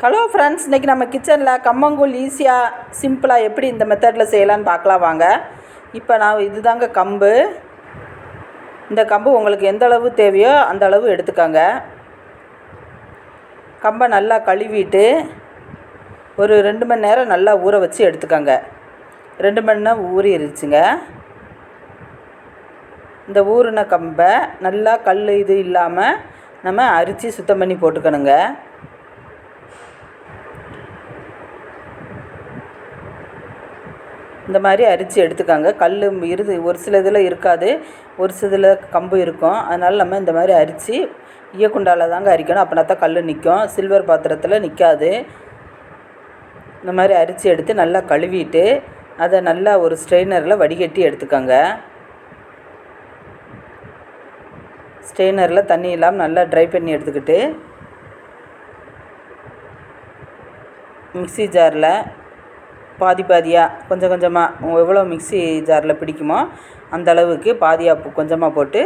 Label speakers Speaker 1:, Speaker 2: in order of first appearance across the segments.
Speaker 1: hello friends இன்றைக்கி நம்ம கிச்சனில் கம்மங்கூழ் ஈஸியாக சிம்பிளாக எப்படி இந்த மெத்தடில் செய்யலான்னு பார்க்கலாம் வாங்க இப்போ நான் இதுதாங்க கம்பு இந்த கம்பு உங்களுக்கு எந்த அளவு தேவையோ அந்த அளவு எடுத்துக்கோங்க கம்பை நல்லா கழுவிட்டு ஒரு ரெண்டு மணி நேரம் நல்லா ஊற வச்சு எடுத்துக்கோங்க ரெண்டு மணி நேரம் ஊறிடுச்சுங்க இந்த ஊறின கம்பை நல்லா கல் இது இல்லாமல் நம்ம அரித்து சுத்தம் பண்ணி போட்டுக்கணுங்க இந்த மாதிரி அரிச்சு எடுத்துக்கோங்க கல் இருது ஒரு சில இதில் இருக்காது ஒரு சில கம்பு இருக்கும் அதனால் நம்ம இந்த மாதிரி அரித்து ஈயக்குண்டாவில் தாங்க அரிக்கணும் அப்படின்னா தான் கல் நிற்கும் சில்வர் பாத்திரத்தில் நிற்காது இந்த மாதிரி அரிச்சு எடுத்து நல்லா கழுவிட்டு அதை நல்லா ஒரு ஸ்ட்ரெயினரில் வடிகட்டி எடுத்துக்கோங்க ஸ்ட்ரெயினரில் தண்ணி இல்லாமல் நல்லா ட்ரை பண்ணி எடுத்துக்கிட்டு மிக்சி ஜாரில் பாதி பாதியாக கொஞ்சம் கொஞ்சமாக உங்கள் எவ்வளோ மிக்சி ஜாரில் பிடிக்குமோ அந்த அளவுக்கு பாதியாக கொஞ்சமாக போட்டு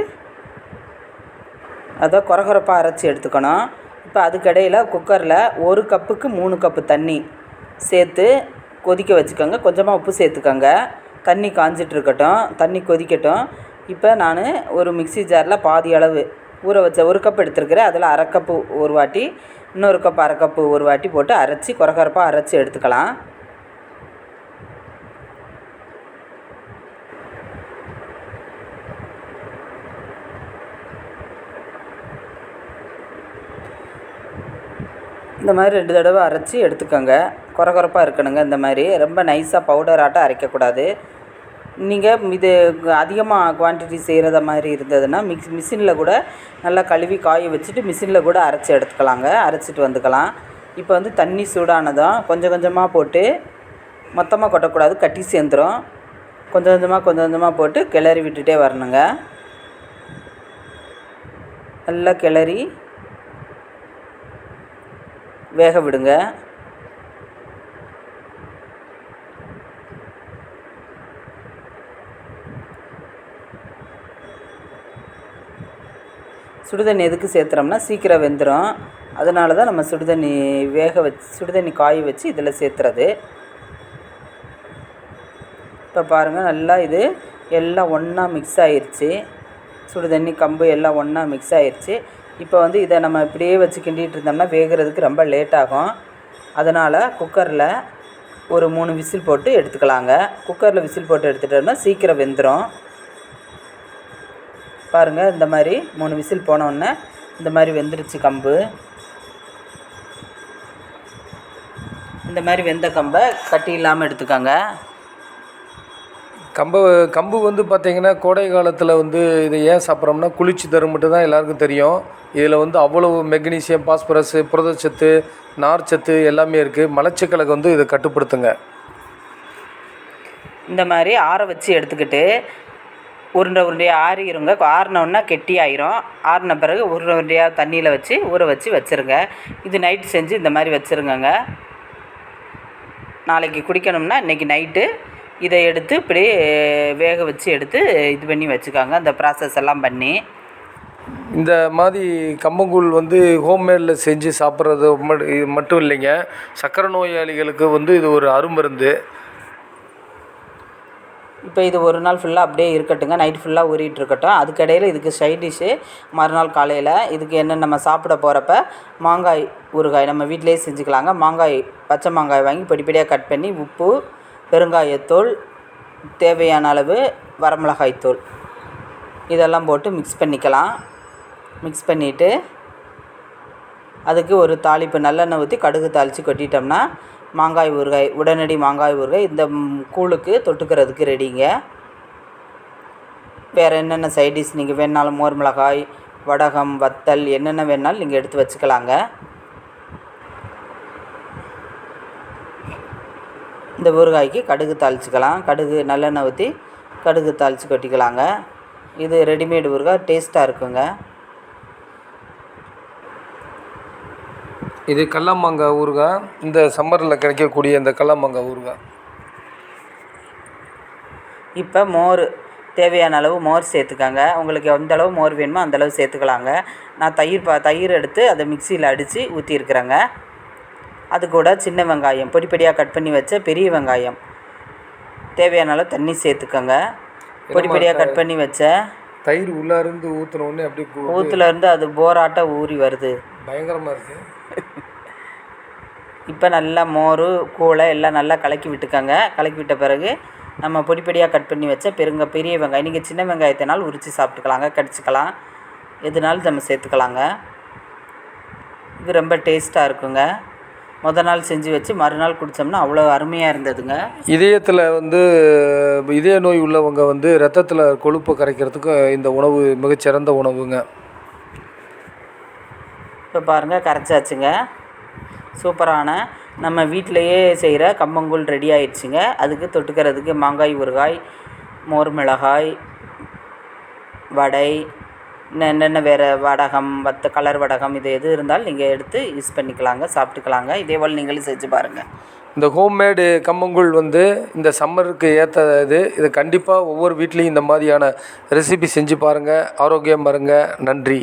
Speaker 1: அதை கொரகொரப்பாக அரைச்சி எடுத்துக்கணும் இப்போ அதுக்கடையில் குக்கரில் ஒரு கப்புக்கு மூணு கப்பு தண்ணி சேர்த்து கொதிக்க வச்சுக்கோங்க கொஞ்சமாக உப்பு சேர்த்துக்கோங்க தண்ணி காஞ்சிட்ருக்கட்டும் தண்ணி கொதிக்கட்டும் இப்போ நான் ஒரு மிக்சி ஜாரில் பாதி அளவு ஊற வச்ச ஒரு கப் எடுத்துருக்கிறேன் அதில் அரை கப்பு ஒரு வாட்டி இன்னொரு கப் அரை கப்பு ஒரு வாட்டி போட்டு அரைச்சி கொரகொரப்பாக அரைச்சி எடுத்துக்கலாம் இந்த மாதிரி ரெண்டு தடவை அரைச்சி எடுத்துக்கோங்க கொரகொரப்பாக இருக்கணுங்க இந்த மாதிரி ரொம்ப நைஸாக பவுடராட்டம் அரைக்கக்கூடாது நீங்கள் இது அதிகமாக குவான்டிட்டி செய்கிறத மாதிரி இருந்ததுன்னா மிக்ஸ் மிஷினில் கூட நல்லா கழுவி காய வச்சுட்டு மிஷினில் கூட அரைச்சி எடுத்துக்கலாங்க அரைச்சிட்டு வந்துக்கலாம் இப்போ வந்து தண்ணி சூடானதும் கொஞ்சம் கொஞ்சமாக போட்டு மொத்தமாக கொட்டக்கூடாது கட்டி சேர்ந்துடும் கொஞ்சம் கொஞ்சமாக கொஞ்சம் கொஞ்சமாக போட்டு கிளறி விட்டுட்டே வரணுங்க நல்லா கிளறி வேக விடுங்க சுடுதண்ணி எதுக்கு சேர்த்துறோம்னா சீக்கிரம் வெந்துடும் அதனால தான் நம்ம சுடுதண்ணி வேக வச்சு சுடுதண்ணி காய வச்சு இதில் சேர்த்துறது இப்போ பாருங்கள் நல்லா இது எல்லாம் ஒன்றா மிக்ஸ் ஆயிடுச்சு சுடுதண்ணி கம்பு எல்லாம் ஒன்றா மிக்ஸ் ஆயிடுச்சு இப்போ வந்து இதை நம்ம இப்படியே வச்சு கிண்டிகிட்டு இருந்தோம்னா வேகிறதுக்கு ரொம்ப லேட் ஆகும் அதனால் குக்கரில் ஒரு மூணு விசில் போட்டு எடுத்துக்கலாங்க குக்கரில் விசில் போட்டு எடுத்துட்டோம்னா சீக்கிரம் வெந்துடும் பாருங்கள் இந்த மாதிரி மூணு விசில் போனோடனே இந்த மாதிரி வெந்துருச்சு கம்பு இந்த மாதிரி வெந்த கம்பை கட்டி இல்லாமல் எடுத்துக்கோங்க
Speaker 2: கம்ப கம்பு வந்து பார்த்திங்கன்னா கோடை காலத்தில் வந்து இதை ஏன் சாப்பிட்றோம்னா குளிர்ச்சி தரும் மட்டும் தான் எல்லாருக்கும் தெரியும் இதில் வந்து அவ்வளவு மெக்னீசியம் பாஸ்பரஸ் புரதச்சத்து நார்ச்சத்து எல்லாமே இருக்குது மலச்சிக்கலுக்கு வந்து இதை கட்டுப்படுத்துங்க
Speaker 1: இந்த மாதிரி ஆற வச்சு எடுத்துக்கிட்டு உருண்டை உருண்டையாக இருங்க ஆறினோன்னா கெட்டி ஆயிரும் ஆறின பிறகு உருண்டை உருண்டையாக தண்ணியில் வச்சு ஊற வச்சு வச்சுருங்க இது நைட் செஞ்சு இந்த மாதிரி வச்சுருங்கங்க நாளைக்கு குடிக்கணும்னா இன்றைக்கி நைட்டு இதை எடுத்து இப்படி வேக வச்சு எடுத்து இது பண்ணி வச்சுக்காங்க அந்த ப்ராசஸ் எல்லாம் பண்ணி
Speaker 2: இந்த மாதிரி கம்பங்கூழ் வந்து ஹோம்மேடில் செஞ்சு சாப்பிட்றது மட்டும் இல்லைங்க சக்கரை நோயாளிகளுக்கு வந்து இது ஒரு அருமருந்து
Speaker 1: இப்போ இது ஒரு நாள் ஃபுல்லாக அப்படியே இருக்கட்டுங்க நைட் ஃபுல்லாக ஊறிட்டு இருக்கட்டும் அதுக்கடையில் இதுக்கு சைட் டிஷ்ஷு மறுநாள் காலையில் இதுக்கு என்ன நம்ம சாப்பிட போகிறப்ப மாங்காய் ஊறுகாய் நம்ம வீட்டிலேயே செஞ்சுக்கலாங்க மாங்காய் பச்சை மாங்காய் வாங்கி படிப்படியாக கட் பண்ணி உப்பு பெருங்காயத்தூள் தேவையான அளவு வரமிளகாய்த்தூள் இதெல்லாம் போட்டு மிக்ஸ் பண்ணிக்கலாம் மிக்ஸ் பண்ணிவிட்டு அதுக்கு ஒரு தாளிப்பு நல்லெண்ணெய் ஊற்றி கடுகு தாளித்து கொட்டிட்டோம்னா மாங்காய் ஊறுகாய் உடனடி மாங்காய் ஊறுகாய் இந்த கூழுக்கு தொட்டுக்கிறதுக்கு ரெடிங்க வேறு என்னென்ன சைடிஷ் நீங்கள் வேணாலும் மோர் மிளகாய் வடகம் வத்தல் என்னென்ன வேணாலும் நீங்கள் எடுத்து வச்சுக்கலாங்க இந்த ஊறுகாய்க்கு கடுகு தாளிச்சிக்கலாம் கடுகு நல்லெண்ணெய் ஊற்றி கடுகு தாளித்து கொட்டிக்கலாங்க இது ரெடிமேடு ஊறுகாய் டேஸ்ட்டாக இருக்குங்க
Speaker 2: இது கல்லமாங்காய் ஊறுகாய் இந்த சம்மரில் கிடைக்கக்கூடிய இந்த கல்லமாங்காய் ஊறுகாய்
Speaker 1: இப்போ மோர் தேவையான அளவு மோர் சேர்த்துக்கங்க உங்களுக்கு எந்த அளவு மோர் வேணுமோ அந்தளவு சேர்த்துக்கலாங்க நான் தயிர் பா தயிர் எடுத்து அதை மிக்சியில் அடித்து ஊற்றிருக்குறேங்க அது கூட சின்ன வெங்காயம் பொடி பொடியாக கட் பண்ணி வச்ச பெரிய வெங்காயம் தேவையான அளவு தண்ணி சேர்த்துக்கோங்க பொடி பொடியாக கட் பண்ணி வச்ச
Speaker 2: தயிர் உள்ளாருந்து ஊற்றுனோடனே அப்படியே
Speaker 1: இருந்து அது போராட்டம் ஊறி வருது பயங்கரமாக இருக்குது இப்போ நல்லா மோர் கூளை எல்லாம் நல்லா கலக்கி விட்டுக்கோங்க கலக்கி விட்ட பிறகு நம்ம பொடி பொடியாக கட் பண்ணி வச்ச பெருங்க பெரிய வெங்காயம் நீங்கள் சின்ன வெங்காயத்தினால் உரித்து சாப்பிட்டுக்கலாங்க கடிச்சிக்கலாம் எதுனாலும் நம்ம சேர்த்துக்கலாங்க இது ரொம்ப டேஸ்ட்டாக இருக்குங்க மொதல் நாள் செஞ்சு வச்சு மறுநாள் குடித்தோம்னா அவ்வளோ அருமையாக இருந்ததுங்க
Speaker 2: இதயத்தில் வந்து இதய நோய் உள்ளவங்க வந்து ரத்தத்தில் கொழுப்பு கரைக்கிறதுக்கு இந்த உணவு மிகச்சிறந்த உணவுங்க
Speaker 1: இப்போ பாருங்கள் கரைச்சாச்சுங்க சூப்பரான நம்ம வீட்டிலையே செய்கிற கம்பங்கூழ் ரெடி ஆயிடுச்சுங்க அதுக்கு தொட்டுக்கிறதுக்கு மாங்காய் ஊறுகாய் மோர் மிளகாய் வடை என்னென்ன வேறு வடகம் மற்ற கலர் வடகம் இது எது இருந்தாலும் நீங்கள் எடுத்து யூஸ் பண்ணிக்கலாங்க சாப்பிட்டுக்கலாங்க இதே போல் நீங்களும் செஞ்சு பாருங்கள்
Speaker 2: இந்த ஹோம்மேடு கம்மங்கூழ் வந்து இந்த சம்மருக்கு ஏற்ற இது இது கண்டிப்பாக ஒவ்வொரு வீட்லேயும் இந்த மாதிரியான ரெசிபி செஞ்சு பாருங்கள் ஆரோக்கியம் பாருங்கள் நன்றி